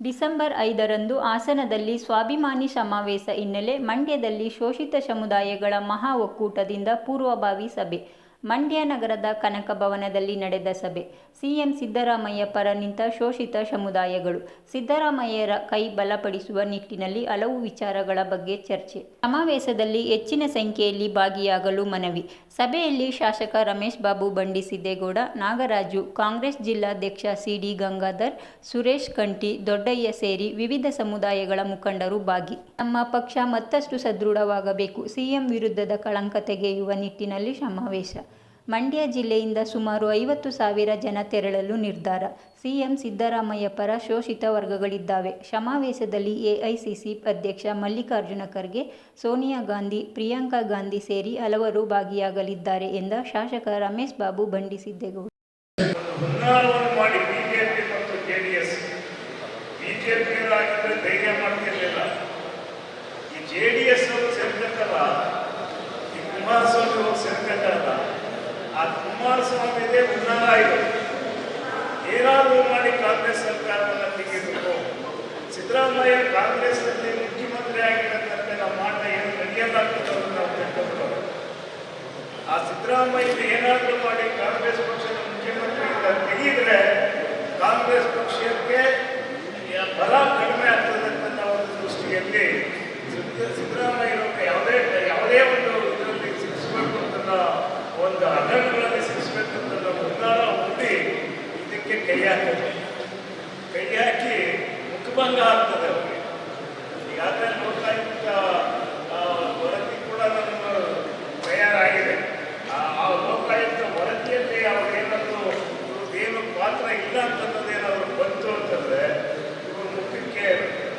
December ಐದರಂದು ಹಾಸನದಲ್ಲಿ ಸ್ವಾಭಿಮಾನಿ ಸಮಾವೇಶ ಹಿನ್ನೆಲೆ ಮಂಡ್ಯದಲ್ಲಿ ಶೋಷಿತ ಸಮುದಾಯಗಳ ಮಹಾ ಒಕ್ಕೂಟದಿಂದ ಪೂರ್ವಭಾವಿ ಸಭೆ. ಮಂಡ್ಯ ನಗರದ ಕನಕ ಭವನದಲ್ಲಿ ನಡೆದ ಸಭೆ. ಸಿಎಂ ಸಿದ್ದರಾಮಯ್ಯ ಪರ ನಿಂತ ಶೋಷಿತ ಸಮುದಾಯಗಳು. ಸಿದ್ದರಾಮಯ್ಯರ ಕೈ ಬಲಪಡಿಸುವ ನಿಟ್ಟಿನಲ್ಲಿ ಹಲವು ವಿಚಾರಗಳ ಬಗ್ಗೆ ಚರ್ಚೆ. ಸಮಾವೇಶದಲ್ಲಿ ಹೆಚ್ಚಿನ ಸಂಖ್ಯೆಯಲ್ಲಿ ಭಾಗಿಯಾಗಲು ಮನವಿ. ಸಭೆಯಲ್ಲಿ ಶಾಸಕ ರಮೇಶ್ ಬಾಬು ಬಂಡಿಸಿದ್ದೇಗೌಡ, ನಾಗರಾಜು, ಕಾಂಗ್ರೆಸ್ ಜಿಲ್ಲಾಧ್ಯಕ್ಷ ಸಿಡಿ ಗಂಗಾಧರ್, ಸುರೇಶ್ ಕಂಠಿ, ದೊಡ್ಡಯ್ಯ ಸೇರಿ ವಿವಿಧ ಸಮುದಾಯಗಳ ಮುಖಂಡರು ಭಾಗಿ. ನಮ್ಮ ಪಕ್ಷ ಮತ್ತಷ್ಟು ಸದೃಢವಾಗಬೇಕು. ಸಿಎಂ ವಿರುದ್ಧದ ಕಳಂಕ ತೆಗೆಯುವ ನಿಟ್ಟಿನಲ್ಲಿ ಸಮಾವೇಶ. ಮಂಡ್ಯ ಜಿಲ್ಲೆಯಿಂದ ಸುಮಾರು ಐವತ್ತು ಸಾವಿರ ಜನ ತೆರಳಲು ನಿರ್ಧಾರ. ಸಿಎಂ ಸಿದ್ದರಾಮಯ್ಯ ಪರ ಶೋಷಿತ ವರ್ಗಗಳಿದ್ದಾವೆ. ಸಮಾವೇಶದಲ್ಲಿ ಎಐಸಿಸಿ ಅಧ್ಯಕ್ಷ ಮಲ್ಲಿಕಾರ್ಜುನ ಖರ್ಗೆ, ಸೋನಿಯಾ ಗಾಂಧಿ, ಪ್ರಿಯಾಂಕಾ ಗಾಂಧಿ ಸೇರಿ ಹಲವರು ಭಾಗಿಯಾಗಲಿದ್ದಾರೆ ಎಂದ ಶಾಸಕ ರಮೇಶ್ ಬಾಬು ಬಂಡಿಸಿದ್ದೇಗೌಡ. ಹುನ್ನಾರವನ್ನು ಮಾಡಿ ಬಿಜೆಪಿ ಮತ್ತು ಜೆ ಡಿ ಎಸ್ ಬಿಜೆಪಿಯವರಾಗಿದ್ದರೆ ಈ ಕುಮಾರಸ್ವಾಮಿ ಆ ಕುಮಾರಸ್ವಾಮಿದೇ ಹುನ್ನಾರ ಇದು ಏನಾದರೂ ಮಾಡಿ ಕಾಂಗ್ರೆಸ್ ಸರ್ಕಾರವನ್ನು ತೆಗಿಬೇಕು ಸಿದ್ದರಾಮಯ್ಯ ಕಾಂಗ್ರೆಸ್ನಲ್ಲಿ ಮುಖ್ಯಮಂತ್ರಿ ಆಗಿರತಕ್ಕಂಥ ನಮ್ಮ ಮಾಟ ಏನು ನಡೆಯಲಾಗ್ತದೆ ನಾವು ತಿಳ್ಕೊಂಡು ಆ ಸಿದ್ದರಾಮಯ್ಯ ಏನಾದರೂ ಮಾಡಿ ಕಾಂಗ್ರೆಸ್ ಪಕ್ಷದ ಮುಖ್ಯಮಂತ್ರಿಯಿಂದ ತೆಗೆದ್ರೆ ಕಾಂಗ್ರೆಸ್ ಪಕ್ಷಕ್ಕೆ ಬಲ ಕಡಿಮೆ ಆಗ್ತದೆ ಅಂತ ಒಂದು ದೃಷ್ಟಿಯಲ್ಲಿ ಸಿದ್ದ- ಹುನ್ನಾರ ಹುಟ್ಟಿ ಇದಕ್ಕೆ ಕೈ ಹಾಕಿದೆ ಕೈ ಹಾಕಿ ಮುಖಭಂಗ ಅವರಿಗೆ ಈಗಾಗಲೇ ಲೋಕಾಯುಕ್ತ ಆ, ವರದಿ ಕೂಡ ನಮ್ಮ ತಯಾರಾಗಿದೆ ಆ ಆ ಲೋಕಾಯುಕ್ತ ವರದಿಯಲ್ಲಿ ಅವರೇನಾದ್ರು ಏನು ಪಾತ್ರ ಇಲ್ಲ ಅಂತನ್ನೋದೇನಾದ್ರು ಬಂತು ಅಂತಂದ್ರೆ ಇವರು ಮುಖಕ್ಕೆ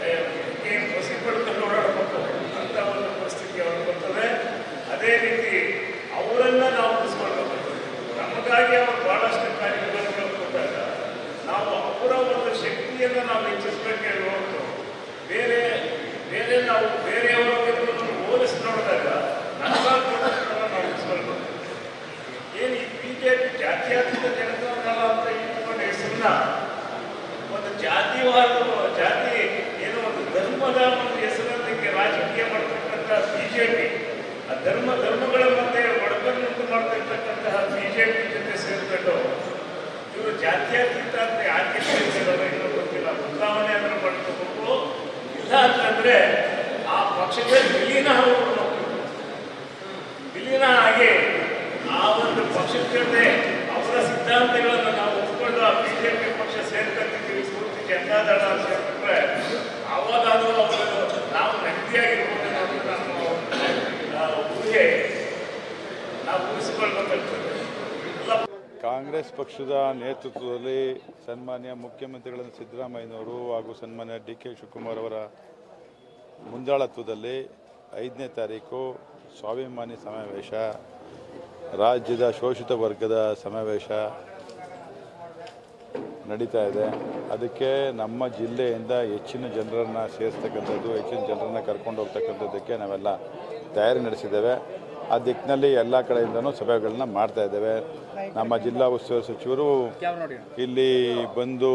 ಏ, ಮುಖಕ್ಕೆ ಹೊಸಿ ಪಡ್ಕೊಂಡು ಓಡಾಡಬೇಕು ಅಂತ ಒಂದು ಪರಿಸ್ಥಿತಿ ಅವ್ರಿಗೆ ಬರ್ತದೆ ಅದೇ ರೀತಿ ಅವರನ್ನ ನಾವು ಉಳಿಸ್ಕೊಳ್ಬೇಕು ನಮಗಾಗಿ ಅವರು ಬಹಳಷ್ಟು ಕಾರ್ಯಕ್ರಮಗಳು ಕೊಟ್ಟಾಗ ನಾವು ಅವರ ಒಂದು ಶಕ್ತಿಯನ್ನು ನಾವು ಹೆಚ್ಚಿಸಬೇಕೆ ಹೊರತು ಬೇರೆ ಬೇರೆ ನಾವು ಬೇರೆಯವರ ವಿರುದ್ಧ ಹೋಲಿಸಿ ನೋಡಿದಾಗ ನಾವು ಏನು ಈ ಬಿ ಜೆ ಪಿ ಜಾತ್ಯಾತೀತ ಅಂತ ಇಟ್ಕೊಂಡ ಹೆಸರನ್ನ ಒಂದು ಜಾತಿವಾದ, ಜಾತಿ ಏನೋ ಒಂದು ಧರ್ಮದ ಒಂದು ಹೆಸರಲ್ಲಿ ರಾಜಕೀಯ ಮಾಡ್ತಕ್ಕಂತಹ ಬಿ ಜೆ ಪಿ ಆ ಧರ್ಮ, ಧರ್ಮಗಳ ಮಧ್ಯೆ ಒಡಕನ್ನು ಮಾಡ್ತಿರ್ತಕ್ಕಂತಹ ಬಿ ಜೆ ಪಿ ಜೊತೆ ಸೇರಿಕೊಂಡು ಇವರು ಜಾತ್ಯಾತೀತ ಅಂತ ಯಾಕೆ ಬದಲಾವಣೆ ಅಂದ್ರೆ ಮಾಡ್ಕೋಬೇಕು ಇಲ್ಲ ಅಂತಂದ್ರೆ ಆ ಪಕ್ಷಕ್ಕೆ ವಿಲೀನ ಹೋಗ್ಬಿಡ್ಬೇಕು ವಿಲೀನ ಆಗಿ ಆ ಒಂದು ಪಕ್ಷಕ್ಕೆ ಅವರ ಸಿದ್ಧಾಂತಗಳನ್ನು ನಾವು ಒಪ್ಪಿಕೊಂಡು ಆ ಬಿಜೆಪಿ ಪಕ್ಷ ಸೇರ್ಕೊಂಡಿದ್ದೀವಿ ಪೂರ್ತಿ ಜನತಾದಳ ಸೇರ್ಕೊಂಡ್ರೆ ಆವಾಗ ಆವಾಗಾದರೂ ಅವರು ನಾವು ನೆಮ್ಮದಿಯಾಗಿರ್ಬೋದು ಒಂದು, ಆ, ನಾವು ಉಳಿಸಿಕೊಳ್ಬೇಕಾಗ್ತದೆ ಎಲ್ಲ ಕಾಂಗ್ರೆಸ್ ಪಕ್ಷದ ನೇತೃತ್ವದಲ್ಲಿ ಸನ್ಮಾನ್ಯ ಮುಖ್ಯಮಂತ್ರಿಗಳಾದ ಸಿದ್ದರಾಮಯ್ಯನವರು ಹಾಗೂ ಸನ್ಮಾನ್ಯ ಡಿ ಕೆ ಶಿವಕುಮಾರ್ ಅವರ ಮುಂದಾಳತ್ವದಲ್ಲಿ ಐದನೇ ತಾರೀಕು ಸ್ವಾಭಿಮಾನಿ ಸಮಾವೇಶ, ರಾಜ್ಯದ ಶೋಷಿತ ವರ್ಗದ ಸಮಾವೇಶ ನಡೀತಾ ಇದೆ. ಅದಕ್ಕೆ ನಮ್ಮ ಜಿಲ್ಲೆಯಿಂದ ಹೆಚ್ಚಿನ ಜನರನ್ನು ಸೇರಿಸ್ತಕ್ಕಂಥದ್ದು, ಹೆಚ್ಚಿನ ಜನರನ್ನು ಕರ್ಕೊಂಡು ಹೋಗ್ತಕ್ಕಂಥದ್ದಕ್ಕೆ ನಾವೆಲ್ಲ ತಯಾರಿ ನಡೆಸಿದ್ದೇವೆ. ಆ ದಿಕ್ಕಿನಲ್ಲಿ ಎಲ್ಲ ಕಡೆಯಿಂದನೂ ಸಭೆಗಳನ್ನ ಮಾಡ್ತಾ ಇದ್ದೇವೆ. ನಮ್ಮ ಜಿಲ್ಲಾ ಉಸ್ತುವಾರಿ ಸಚಿವರು ಇಲ್ಲಿ ಬಂದು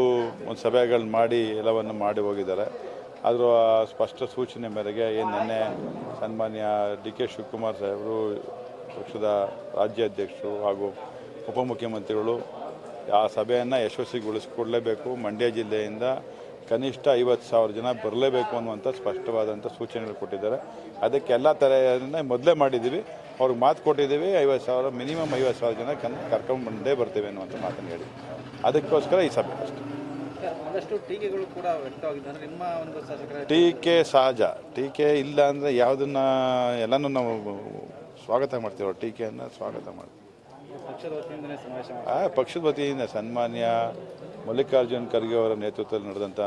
ಒಂದು ಸಭೆಗಳನ್ನ ಮಾಡಿ ಎಲ್ಲವನ್ನು ಮಾಡಿ ಹೋಗಿದ್ದಾರೆ. ಅದರ ಸ್ಪಷ್ಟ ಸೂಚನೆ ಮೇರೆಗೆ ಏನು ನಿನ್ನೆ ಸನ್ಮಾನ್ಯ ಡಿ ಕೆ ಶಿವಕುಮಾರ್ ಸಾಹೇಬರು, ಪಕ್ಷದ ರಾಜ್ಯಾಧ್ಯಕ್ಷರು ಹಾಗೂ ಉಪಮುಖ್ಯಮಂತ್ರಿಗಳು ಆ ಸಭೆಯನ್ನು ಯಶಸ್ವಿಗೊಳಿಸಿಕೊಡಲೇಬೇಕು. ಮಂಡ್ಯ ಜಿಲ್ಲೆಯಿಂದ ಕನಿಷ್ಠ ಐವತ್ತು ಸಾವಿರ ಜನ ಬರಲೇಬೇಕು ಅನ್ನುವಂಥ ಸ್ಪಷ್ಟವಾದಂಥ ಸೂಚನೆಗಳು ಕೊಟ್ಟಿದ್ದಾರೆ. ಅದಕ್ಕೆ ಎಲ್ಲ ಥರದಿಂದ ಮೊದಲೇ ಮಾಡಿದ್ದೀವಿ. ಅವ್ರಿಗೆ ಮಾತು ಕೊಟ್ಟಿದ್ದೀವಿ ಐವತ್ತು ಸಾವಿರ ಮಿನಿಮಮ್ ಐವತ್ತು ಸಾವಿರ ಜನ ಕನ್ ಕರ್ಕೊಂಡು ಬಂದೇ ಬರ್ತೇವೆ ಅನ್ನುವಂಥ ಮಾತನ್ನು ಹೇಳಿ. ಅದಕ್ಕೋಸ್ಕರ ಈ ಸಭೆ ಅಷ್ಟೇ. ಟೀಕೆ ಸಹಜ. ಟೀಕೆ ಇಲ್ಲ ಅಂದರೆ ಯಾವುದನ್ನ ಎಲ್ಲನೂ ನಾವು ಸ್ವಾಗತ ಮಾಡ್ತೀವಿ. ಟೀಕೆಯನ್ನು ಸ್ವಾಗತ ಮಾಡ್ತೀವಿ. ಪಕ್ಷದ ವತಿಯಿಂದ ಸನ್ಮಾನ್ಯ ಮಲ್ಲಿಕಾರ್ಜುನ್ ಖರ್ಗೆ ಅವರ ನೇತೃತ್ವದಲ್ಲಿ ನಡೆದಂಥ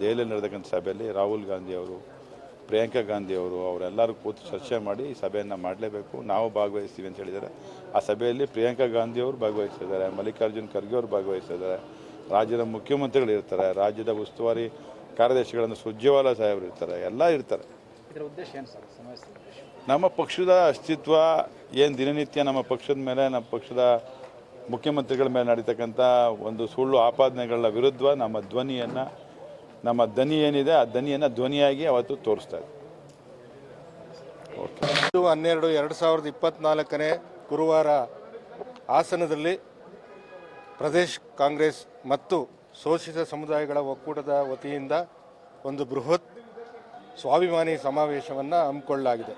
ದೆಹಲಿಯಲ್ಲಿ ನಡೆದಕ್ಕಂಥ ಸಭೆಯಲ್ಲಿ ರಾಹುಲ್ ಗಾಂಧಿ ಅವರು ಪ್ರಿಯಾಂಕಾ ಗಾಂಧಿ ಅವರು ಅವರೆಲ್ಲರೂ ಕೂತು ಚರ್ಚೆ ಮಾಡಿ ಈ ಸಭೆಯನ್ನು ಮಾಡಲೇಬೇಕು. ನಾವು ಭಾಗವಹಿಸ್ತೀವಿ ಅಂತ ಹೇಳಿದ್ದಾರೆ. ಆ ಸಭೆಯಲ್ಲಿ ಪ್ರಿಯಾಂಕಾ ಗಾಂಧಿ ಅವರು ಭಾಗವಹಿಸ್ತಿದ್ದಾರೆ ಮಲ್ಲಿಕಾರ್ಜುನ್ ಖರ್ಗೆ ಅವರು ಭಾಗವಹಿಸ್ತಿದ್ದಾರೆ ರಾಜ್ಯದ ಮುಖ್ಯಮಂತ್ರಿಗಳು ಇರ್ತಾರೆ ರಾಜ್ಯದ ಉಸ್ತುವಾರಿ ಕಾರ್ಯದರ್ಶಿಗಳನ್ನು ಸುರ್ಜೇವಾಲಾ ಸಾಹೇಬರು ಇರ್ತಾರೆ ಎಲ್ಲ ಇರ್ತಾರೆ. ಇದರ ಉದ್ದೇಶ ಏನು ಸರ್? ಸಮಾವೇಶದ ನಮ್ಮ ಪಕ್ಷದ ಅಸ್ತಿತ್ವ ಏನು ದಿನನಿತ್ಯ ನಮ್ಮ ಪಕ್ಷದ ಮೇಲೆ ನಮ್ಮ ಪಕ್ಷದ ಮುಖ್ಯಮಂತ್ರಿಗಳ ಮೇಲೆ ನಡೀತಕ್ಕಂಥ ಒಂದು ಸುಳ್ಳು ಆಪಾದನೆಗಳ ವಿರುದ್ಧ ನಮ್ಮ ಧ್ವನಿಯನ್ನು ನಮ್ಮ ದನಿ ಏನಿದೆ, ಆ ದನಿಯನ್ನು ಧ್ವನಿಯಾಗಿ ಅವತ್ತು ತೋರಿಸ್ತಾ ಇದೆ. ಹನ್ನೆರಡು, ಎರಡು ಸಾವಿರದ ಇಪ್ಪತ್ನಾಲ್ಕನೇ ಗುರುವಾರ ಹಾಸನದಲ್ಲಿ ಪ್ರದೇಶ್ ಕಾಂಗ್ರೆಸ್ ಮತ್ತು ಶೋಷಿತ ಸಮುದಾಯಗಳ ಒಕ್ಕೂಟದ ವತಿಯಿಂದ ಒಂದು ಬೃಹತ್ ಸ್ವಾಭಿಮಾನಿ ಸಮಾವೇಶವನ್ನು ಹಮ್ಮಿಕೊಳ್ಳಲಾಗಿದೆ.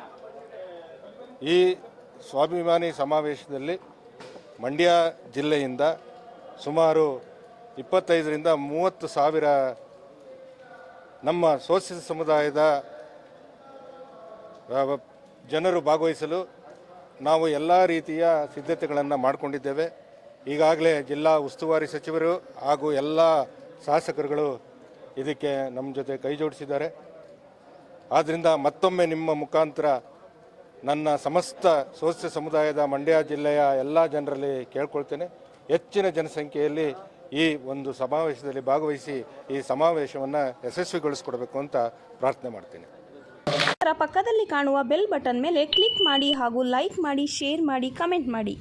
ಈ ಸ್ವಾಭಿಮಾನಿ ಸಮಾವೇಶದಲ್ಲಿ ಮಂಡ್ಯ ಜಿಲ್ಲೆಯಿಂದ ಸುಮಾರು ಇಪ್ಪತ್ತೈದರಿಂದ ಮೂವತ್ತು ಸಾವಿರ ನಮ್ಮ ಶೋಷಿತ ಸಮುದಾಯದ ಜನರು ಭಾಗವಹಿಸಲು ನಾವು ಎಲ್ಲ ರೀತಿಯ ಸಿದ್ಧತೆಗಳನ್ನು ಮಾಡಿಕೊಂಡಿದ್ದೇವೆ. ಈಗಾಗಲೇ ಜಿಲ್ಲಾ ಉಸ್ತುವಾರಿ ಸಚಿವರು ಹಾಗೂ ಎಲ್ಲ ಶಾಸಕರುಗಳು ಇದಕ್ಕೆ ನಮ್ಮ ಜೊತೆ ಕೈ ಜೋಡಿಸಿದ್ದಾರೆ. ಆದ್ದರಿಂದ ಮತ್ತೊಮ್ಮೆ ನಿಮ್ಮ ಮುಖಾಂತರ ನನ್ನ ಸಮಸ್ತ ಸೋಸ್ಯ ಸಮುದಾಯದ ಮಂಡ್ಯ ಜಿಲ್ಲೆಯ ಎಲ್ಲ ಜನರಲ್ಲಿ ಕೇಳ್ಕೊಳ್ತೇನೆ. ಹೆಚ್ಚಿನ ಜನಸಂಖ್ಯೆಯಲ್ಲಿ ಈ ಒಂದು ಸಮಾವೇಶದಲ್ಲಿ ಭಾಗವಹಿಸಿ ಈ ಸಮಾವೇಶವನ್ನು ಯಶಸ್ವಿಗೊಳಿಸ್ಕೊಡ್ಬೇಕು ಅಂತ ಪ್ರಾರ್ಥನೆ ಮಾಡ್ತೇನೆ. ಪಕ್ಕದಲ್ಲಿ ಕಾಣುವ ಬೆಲ್ ಬಟನ್ ಮೇಲೆ ಕ್ಲಿಕ್ ಮಾಡಿ ಹಾಗೂ ಲೈಕ್ ಮಾಡಿ, ಶೇರ್ ಮಾಡಿ, ಕಮೆಂಟ್ ಮಾಡಿ.